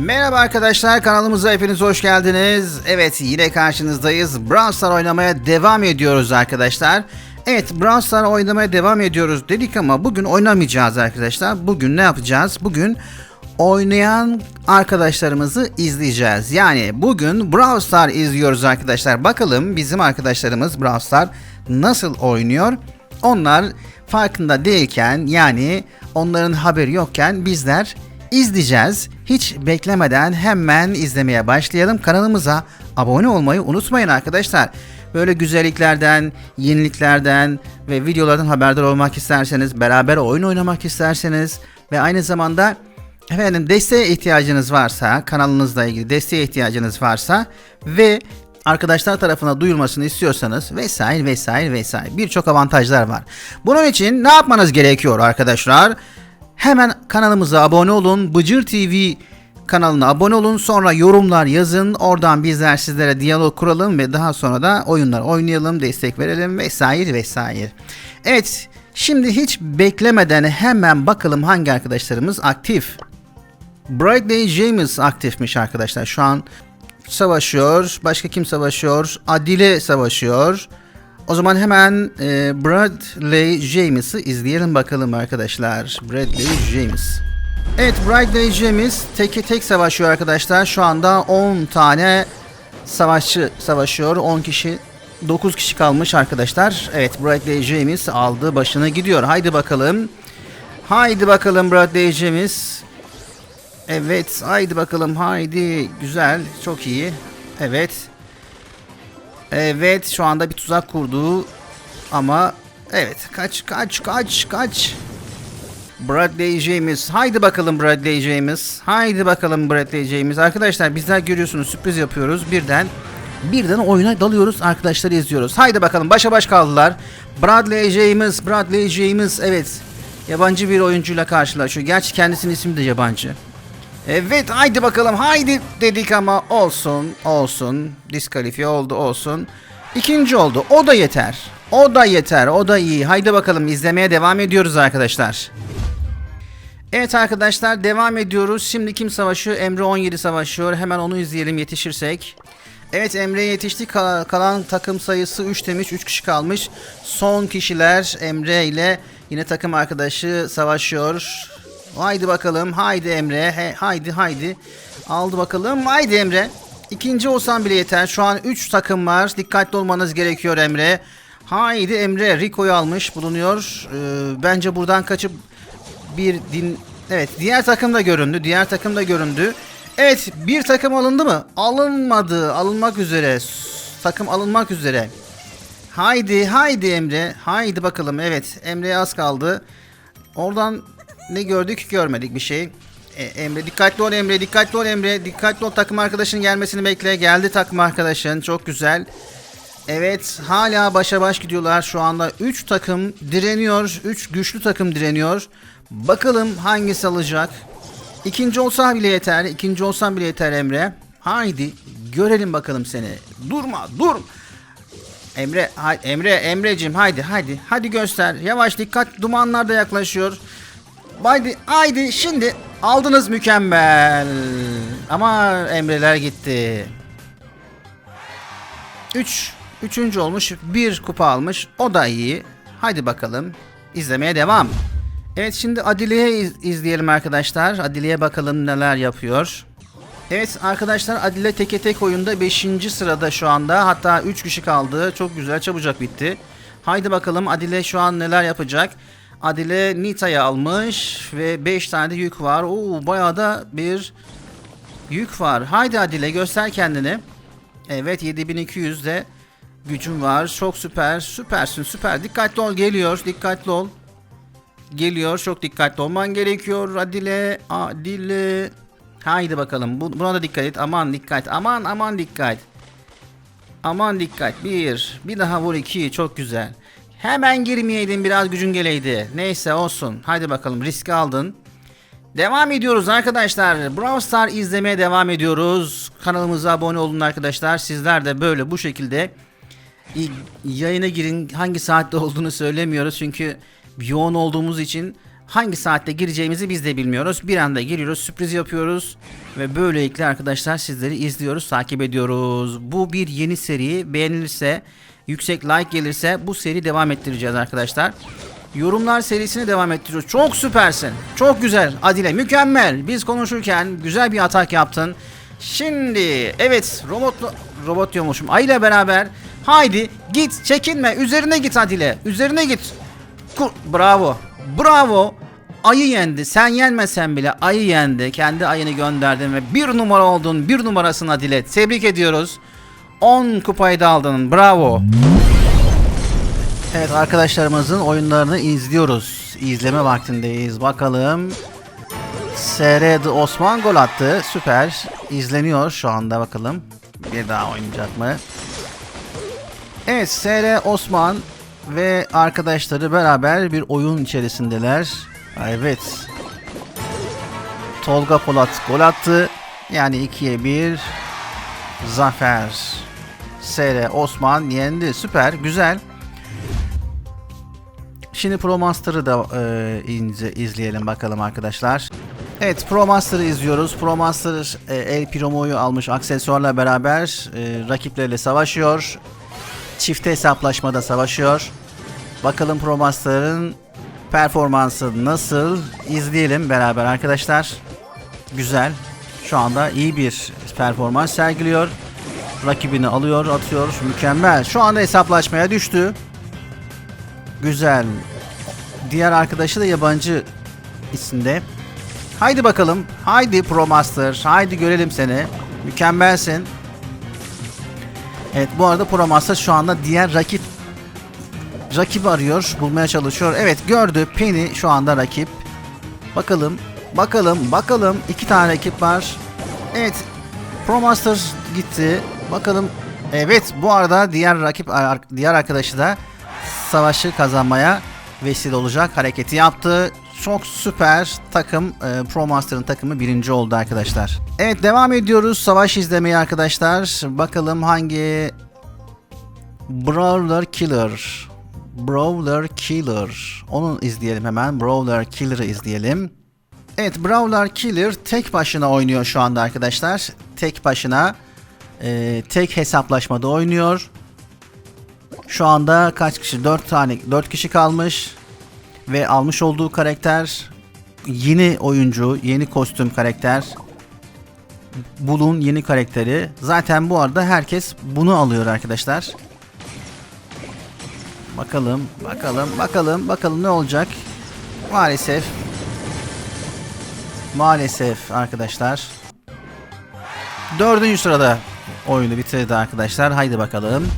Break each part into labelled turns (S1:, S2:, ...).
S1: Merhaba arkadaşlar kanalımıza hepiniz hoş geldiniz. Evet yine karşınızdayız. Brawl Stars oynamaya devam ediyoruz arkadaşlar. Evet Brawl Stars oynamaya devam ediyoruz dedik ama bugün oynamayacağız arkadaşlar. Bugün ne yapacağız? Bugün oynayan arkadaşlarımızı izleyeceğiz. Yani bugün Brawl Stars izliyoruz arkadaşlar. Bakalım bizim arkadaşlarımız Brawl Stars nasıl oynuyor? Onlar farkında değilken yani onların haberi yokken bizler izleyeceğiz. Hiç beklemeden hemen izlemeye başlayalım. Kanalımıza abone olmayı unutmayın arkadaşlar. Böyle güzelliklerden, yeniliklerden ve videolardan haberdar olmak isterseniz, beraber oyun oynamak isterseniz ve aynı zamanda efendim desteğe ihtiyacınız varsa, kanalınızla ilgili desteğe ihtiyacınız varsa ve arkadaşlar tarafına duyurmasını istiyorsanız vesaire vesaire vesaire birçok avantajlar var. Bunun için ne yapmanız gerekiyor arkadaşlar? Hemen kanalımıza abone olun. Bıcır TV kanalına abone olun. Sonra yorumlar yazın. Oradan bizler sizlere diyalog kuralım ve daha sonra da oyunlar oynayalım, destek verelim vesaire vesaire. Evet, şimdi hiç beklemeden hemen bakalım hangi arkadaşlarımız aktif. Bradley James aktifmiş arkadaşlar. Şu an savaşıyor. Başka kim savaşıyor? Adile savaşıyor. O zaman hemen e, Bradley James'ı izleyelim bakalım arkadaşlar. Bradley James. Evet Bradley James teke tek savaşıyor arkadaşlar. Şu anda 10 tane savaşçı savaşıyor. 10 kişi 9 kişi kalmış arkadaşlar. Evet Bradley James aldı başına gidiyor. Haydi bakalım. Haydi bakalım Bradley James. Evet haydi bakalım haydi. Güzel çok iyi. Evet. Evet şu anda bir tuzak kurdu. Ama evet kaç kaç kaç kaç. Bradley James. Haydi bakalım Bradley James. Haydi bakalım Bradley James. Arkadaşlar bizler görüyorsunuz sürpriz yapıyoruz. Birden birden oyuna dalıyoruz. Arkadaşları izliyoruz. Haydi bakalım başa baş kaldılar. Bradley James, Bradley James. Evet. Yabancı bir oyuncuyla karşılaşıyor. Gerçi kendisinin ismi de yabancı. Evet haydi bakalım haydi dedik ama olsun olsun diskalifiye oldu olsun. İkinci oldu o da yeter. O da yeter o da iyi. Haydi bakalım izlemeye devam ediyoruz arkadaşlar. Evet arkadaşlar devam ediyoruz. Şimdi kim savaşıyor? Emre 17 savaşıyor. Hemen onu izleyelim yetişirsek. Evet Emre'ye yetişti. Kal- kalan takım sayısı 3 demiş. 3 kişi kalmış. Son kişiler Emre ile yine takım arkadaşı savaşıyor. Haydi bakalım. Haydi Emre. He, haydi haydi. Aldı bakalım. Haydi Emre. İkinci olsan bile yeter. Şu an 3 takım var. Dikkatli olmanız gerekiyor Emre. Haydi Emre. Rico'yu almış bulunuyor. Ee, bence buradan kaçıp bir din... Evet diğer takım da göründü. Diğer takım da göründü. Evet bir takım alındı mı? Alınmadı. Alınmak üzere. Takım alınmak üzere. Haydi haydi Emre. Haydi bakalım. Evet Emre'ye az kaldı. Oradan ne gördük görmedik bir şey. E, Emre dikkatli ol Emre dikkatli ol Emre dikkatli ol takım arkadaşın gelmesini bekle geldi takım arkadaşın çok güzel. Evet hala başa baş gidiyorlar şu anda 3 takım direniyor 3 güçlü takım direniyor. Bakalım hangisi alacak. İkinci olsa bile yeter ikinci olsan bile yeter Emre. Haydi görelim bakalım seni. Durma dur. Emre, Emre, Emrecim haydi haydi. Hadi göster. Yavaş dikkat dumanlar da yaklaşıyor. Haydi haydi şimdi aldınız mükemmel. Ama Emreler gitti. 3 üçüncü olmuş. Bir kupa almış. O da iyi. Haydi bakalım. İzlemeye devam. Evet şimdi Adile'ye iz- izleyelim arkadaşlar. Adile'ye bakalım neler yapıyor. Evet arkadaşlar Adile teke tek oyunda 5. sırada şu anda. Hatta 3 kişi kaldı. Çok güzel çabucak bitti. Haydi bakalım Adile şu an neler yapacak. Adile Nita'yı almış ve 5 tane de yük var. Oo bayağı da bir yük var. Haydi Adile göster kendini. Evet 7200 de gücüm var. Çok süper. Süpersin süper. Dikkatli ol geliyor. Dikkatli ol. Geliyor. Çok dikkatli olman gerekiyor. Adile. Adile. Haydi bakalım. Bu- Buna da dikkat et. Aman dikkat. Aman aman dikkat. Aman dikkat. Bir. Bir daha vur iki. Çok güzel. Hemen girmeyeydin biraz gücün geleydi. Neyse olsun. Haydi bakalım riski aldın. Devam ediyoruz arkadaşlar. Brawl Stars izlemeye devam ediyoruz. Kanalımıza abone olun arkadaşlar. Sizler de böyle bu şekilde yayına girin. Hangi saatte olduğunu söylemiyoruz çünkü yoğun olduğumuz için Hangi saatte gireceğimizi biz de bilmiyoruz. Bir anda giriyoruz, sürpriz yapıyoruz ve böylelikle arkadaşlar sizleri izliyoruz, takip ediyoruz. Bu bir yeni seri. Beğenilirse, yüksek like gelirse bu seri devam ettireceğiz arkadaşlar. Yorumlar serisini devam ettiriyoruz. Çok süpersin. Çok güzel. Adile mükemmel. Biz konuşurken güzel bir atak yaptın. Şimdi evet robot robot diyormuşum. Ay ile beraber haydi git çekinme üzerine git Adile. Üzerine git. Kur- Bravo. Bravo. Ayı yendi. Sen yenmesen bile ayı yendi. Kendi ayını gönderdin ve bir numara oldun. Bir numarasın Adile. Tebrik ediyoruz. 10 kupayı da aldın. Bravo. Evet arkadaşlarımızın oyunlarını izliyoruz. İzleme vaktindeyiz. Bakalım. SRD Osman gol attı. Süper. İzleniyor şu anda bakalım. Bir daha oynayacak mı? Evet SR Osman ve arkadaşları beraber bir oyun içerisindeler. Evet. Tolga Polat gol attı. Yani 2'ye 1 zafer. SR Osman yendi. Süper. Güzel. Şimdi Pro Master'ı da e, izleyelim bakalım arkadaşlar. Evet Pro Master'ı izliyoruz. Pro Master e, El Primo'yu almış aksesuarla beraber e, rakipleriyle savaşıyor. Çifte hesaplaşmada savaşıyor. Bakalım Pro Master'ın performansı nasıl izleyelim beraber arkadaşlar. Güzel. Şu anda iyi bir performans sergiliyor. Rakibini alıyor, atıyor. Mükemmel. Şu anda hesaplaşmaya düştü. Güzel. Diğer arkadaşı da yabancı isimde. Haydi bakalım. Haydi Pro Master. Haydi görelim seni. Mükemmelsin. Evet bu arada Pro Master şu anda diğer rakip rakibi arıyor. Bulmaya çalışıyor. Evet gördü. Penny şu anda rakip. Bakalım. Bakalım. Bakalım. iki tane rakip var. Evet. Pro Master gitti. Bakalım. Evet bu arada diğer rakip diğer arkadaşı da savaşı kazanmaya vesile olacak hareketi yaptı. Çok süper takım e, Pro Master'ın takımı birinci oldu arkadaşlar. Evet devam ediyoruz savaş izlemeye arkadaşlar. Bakalım hangi Brawler Killer Brawler Killer onu izleyelim hemen. Brawler Killer'ı izleyelim. Evet Brawler Killer tek başına oynuyor şu anda arkadaşlar. Tek başına e, tek hesaplaşmada oynuyor. Şu anda kaç kişi? 4 tane 4 kişi kalmış ve almış olduğu karakter yeni oyuncu, yeni kostüm karakter. Bulun yeni karakteri. Zaten bu arada herkes bunu alıyor arkadaşlar. Bakalım, bakalım, bakalım, bakalım ne olacak? Maalesef Maalesef arkadaşlar. Dördüncü sırada oyunu bitirdi arkadaşlar. Haydi bakalım.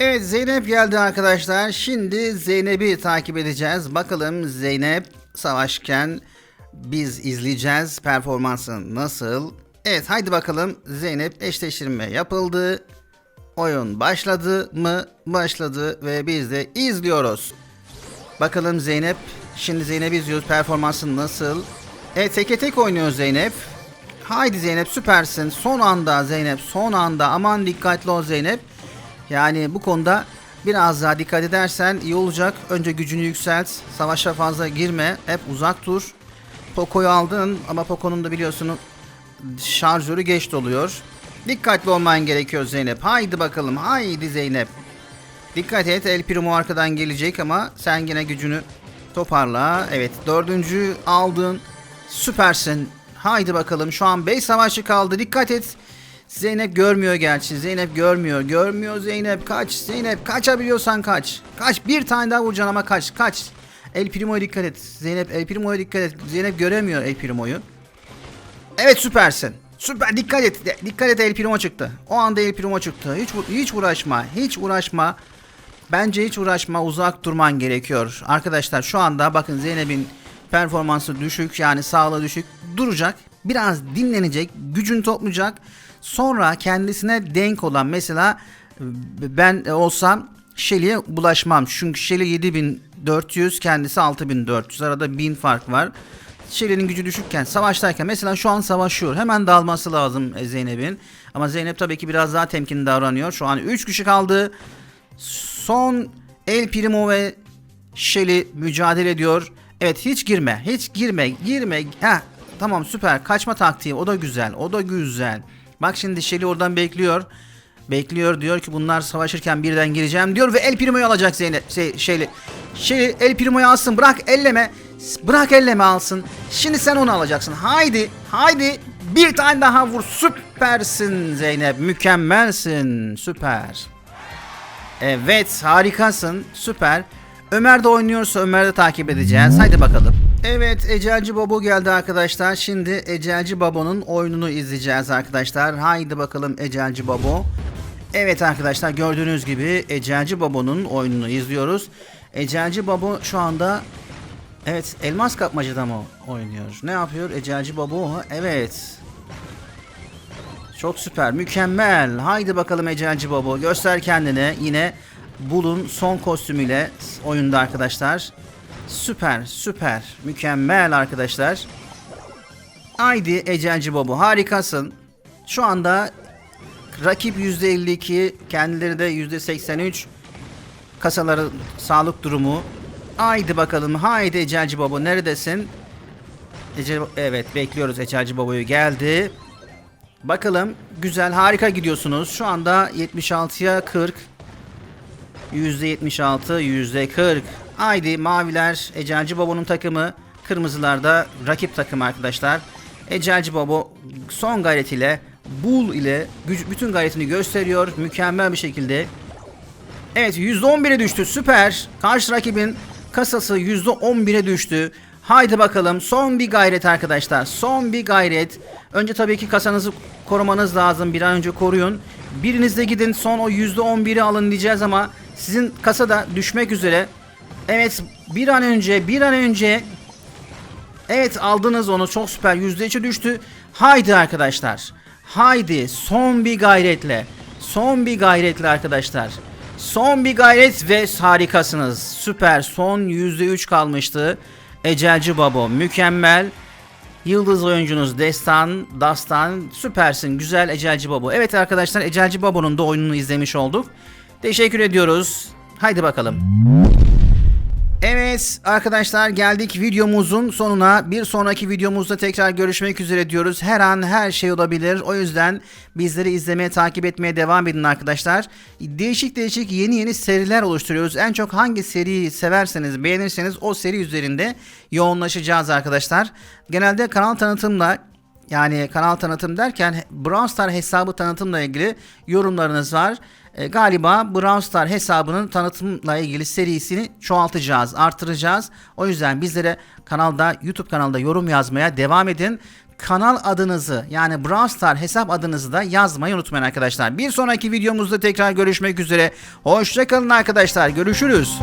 S1: Evet Zeynep geldi arkadaşlar. Şimdi Zeynep'i takip edeceğiz. Bakalım Zeynep savaşken biz izleyeceğiz. Performansı nasıl? Evet haydi bakalım Zeynep eşleştirme yapıldı. Oyun başladı mı? Başladı ve biz de izliyoruz. Bakalım Zeynep. Şimdi Zeynep izliyoruz. Performansı nasıl? Evet teke tek oynuyor Zeynep. Haydi Zeynep süpersin. Son anda Zeynep son anda. Aman dikkatli ol Zeynep. Yani bu konuda biraz daha dikkat edersen iyi olacak. Önce gücünü yükselt. Savaşa fazla girme. Hep uzak dur. Poco'yu aldın ama Poco'nun da biliyorsun şarjörü geç doluyor. Dikkatli olman gerekiyor Zeynep. Haydi bakalım. Haydi Zeynep. Dikkat et. El Primo arkadan gelecek ama sen yine gücünü toparla. Evet dördüncü aldın. Süpersin. Haydi bakalım. Şu an 5 savaşçı kaldı. Dikkat et. Zeynep görmüyor gerçi. Zeynep görmüyor. Görmüyor Zeynep. Kaç. Zeynep kaçabiliyorsan kaç. Kaç. Bir tane daha vuracaksın ama kaç. Kaç. El Primo'ya dikkat et. Zeynep El Primo'ya dikkat et. Zeynep göremiyor El Primo'yu. Evet süpersin. Süper dikkat et. Dikkat et El Primo çıktı. O anda El Primo çıktı. Hiç hiç uğraşma. Hiç uğraşma. Bence hiç uğraşma. Uzak durman gerekiyor. Arkadaşlar şu anda bakın Zeynep'in performansı düşük yani sağlığı düşük duracak. Biraz dinlenecek, gücünü toplayacak. Sonra kendisine denk olan mesela ben olsam Shelly'e bulaşmam. Çünkü Shelly 7400 kendisi 6400 arada 1000 fark var. Shelly'nin gücü düşükken savaştayken mesela şu an savaşıyor. Hemen dalması lazım Zeynep'in. Ama Zeynep tabii ki biraz daha temkinli davranıyor. Şu an 3 kişi kaldı. Son El Primo ve Shelly mücadele ediyor. Evet hiç girme. Hiç girme. Girme. Heh, tamam süper. Kaçma taktiği. O da güzel. O da güzel. Bak şimdi Shelly oradan bekliyor. Bekliyor diyor ki bunlar savaşırken birden gireceğim diyor ve El Primo'yu alacak Zeynep. Şey, Shelly. Shelly El Primo'yu alsın. Bırak elleme. Bırak elleme alsın. Şimdi sen onu alacaksın. Haydi. Haydi. Bir tane daha vur. Süpersin Zeynep. Mükemmelsin. Süper. Evet harikasın süper. Ömer de oynuyorsa Ömer'i de takip edeceğiz. Haydi bakalım. Evet Ecelci Babo geldi arkadaşlar. Şimdi Ecelci Babo'nun oyununu izleyeceğiz arkadaşlar. Haydi bakalım Ecelci Babo. Evet arkadaşlar gördüğünüz gibi Ecelci Babo'nun oyununu izliyoruz. Ecelci Babo şu anda evet elmas kapmacada mı oynuyor? Ne yapıyor Ecelci Babo? Evet. Çok süper, mükemmel. Haydi bakalım Ecelci Babo. Göster kendini. Yine Bull'un son kostümüyle oyunda arkadaşlar. Süper, süper. Mükemmel arkadaşlar. Haydi Ecelci Babo. Harikasın. Şu anda rakip %52, kendileri de %83 kasaların sağlık durumu. Haydi bakalım. Haydi Ecelci Babo neredesin? Ece, evet bekliyoruz Ecelci Babo'yu geldi. Bakalım güzel harika gidiyorsunuz. Şu anda 76'ya 40. %76 %40. Haydi maviler Ecelci Babo'nun takımı. Kırmızılar da rakip takım arkadaşlar. Ecelci Babo son gayretiyle Bull ile güç, bütün gayretini gösteriyor. Mükemmel bir şekilde. Evet %11'e düştü süper. Karşı rakibin kasası %11'e düştü. Haydi bakalım son bir gayret arkadaşlar. Son bir gayret. Önce tabii ki kasanızı korumanız lazım. Bir an önce koruyun. Biriniz de gidin son o %11'i alın diyeceğiz ama sizin kasa da düşmek üzere. Evet bir an önce bir an önce Evet aldınız onu çok süper %3'e düştü. Haydi arkadaşlar. Haydi son bir gayretle. Son bir gayretle arkadaşlar. Son bir gayret ve harikasınız. Süper son %3 kalmıştı. Ecelci Babo mükemmel. Yıldız oyuncunuz Destan, Dastan süpersin. Güzel Ecelci Babo. Evet arkadaşlar Ecelci Babo'nun da oyununu izlemiş olduk. Teşekkür ediyoruz. Haydi bakalım. Evet arkadaşlar geldik videomuzun sonuna. Bir sonraki videomuzda tekrar görüşmek üzere diyoruz. Her an her şey olabilir. O yüzden bizleri izlemeye, takip etmeye devam edin arkadaşlar. Değişik değişik yeni yeni seriler oluşturuyoruz. En çok hangi seriyi severseniz, beğenirseniz o seri üzerinde yoğunlaşacağız arkadaşlar. Genelde kanal tanıtımla yani kanal tanıtım derken Brawl Star hesabı tanıtımla ilgili yorumlarınız var. E, galiba Brawl Star hesabının tanıtımla ilgili serisini çoğaltacağız, artıracağız. O yüzden bizlere kanalda, YouTube kanalda yorum yazmaya devam edin. Kanal adınızı yani Brawl Star hesap adınızı da yazmayı unutmayın arkadaşlar. Bir sonraki videomuzda tekrar görüşmek üzere. Hoşçakalın arkadaşlar. Görüşürüz.